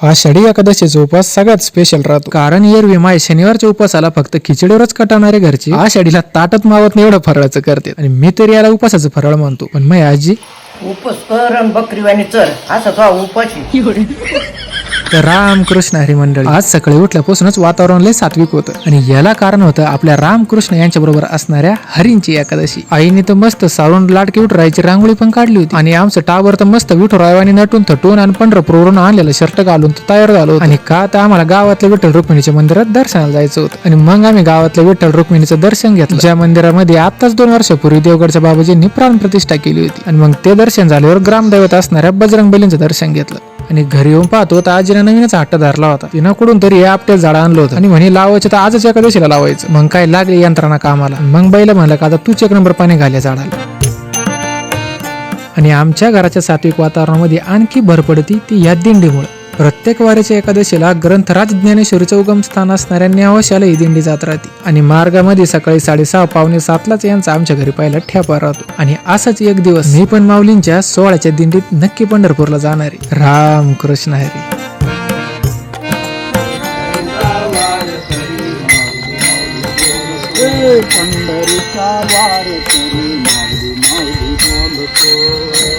आषाढी एकादशीचा उपवास सगळ्यात स्पेशल राहतो. कारण एरवी माय शनिवारच्या उपवासाला फक्त खिचडीवरच कटावणारे घरची. आषाढीला ताटत मावत नाही एवढं फराळाचं करते. आणि मी तरी याला उपवासाचं फराळ मानतो पण मग आजी? उपस कर आणि बकरीवाणी चर. असा उपाशी तर रामकृष्ण हरिमंडळ. आज सकाळी उठल्यापासूनच वातावरण लय सात्विक होतं. आणि याला कारण होतं आपल्या रामकृष्ण यांच्या बरोबर असणाऱ्या हरींची एकादशी. आईने तर मस्त सारून लाटकी विठुरायची रांगोळी पण काढली होती. आणि आमचं टावर तर मस्त विठुरायवानी नटून थटून आणि पंढरपूरवरून आणलेलं शर्ट घालून तो तयार झालो आणि का तर आम्हाला गावातल्या विठ्ठल रुक्मिणीच्या मंदिरात दर्शनाला जायचं होतं. आणि मग आम्ही गावातल्या विठ्ठल रुक्मिणीचं दर्शन घेतलं. ज्या मंदिरामध्ये आताच दोन वर्षापूर्वी देवगडच्या बाबाजींनी प्राण प्रतिष्ठा केली होती. आणि मग ते दर्शन झाल्यावर ग्रामदैवत असणाऱ्या बजरंग बलींचं दर्शन घेतलं. आणि घरी येऊन पाहतो तर आजीनं नवीनच हट्ट धरला होता. तिनं कुठून तरी हे आपटे झाड आणलं होतं. आणि म्हणे लावायचं तर आजच एका दिवशीला लावायचं. मग काय लागली यंत्रणा कामाला? मग बैल म्हणलं का आता तूच एक नंबर पाणी घाल्या झाडाला. आणि आमच्या घराच्या सात्विक वातावरणामध्ये आणखी भर पडती ती या दिंडीमुळे. प्रत्येक वारीच्या एकादशीला ग्रंथराज ज्ञानेश्वरीचं उगम स्थान असणाऱ्या न्यावशाला ही दिंडी जात राहते. आणि मार्गामध्ये सकाळी साडेसहा पावणे सातलाच यांचा आमच्या घरी पाहिला ठेपा राहतो. आणि असाच एक दिवस मी पण माऊलींच्या सोहळ्याच्या दिंडीत नक्की पंढरपूरला जाणार आहे. राम कृष्ण हरी. पंढरीचा वार करी माऊली माऊली बोलतो.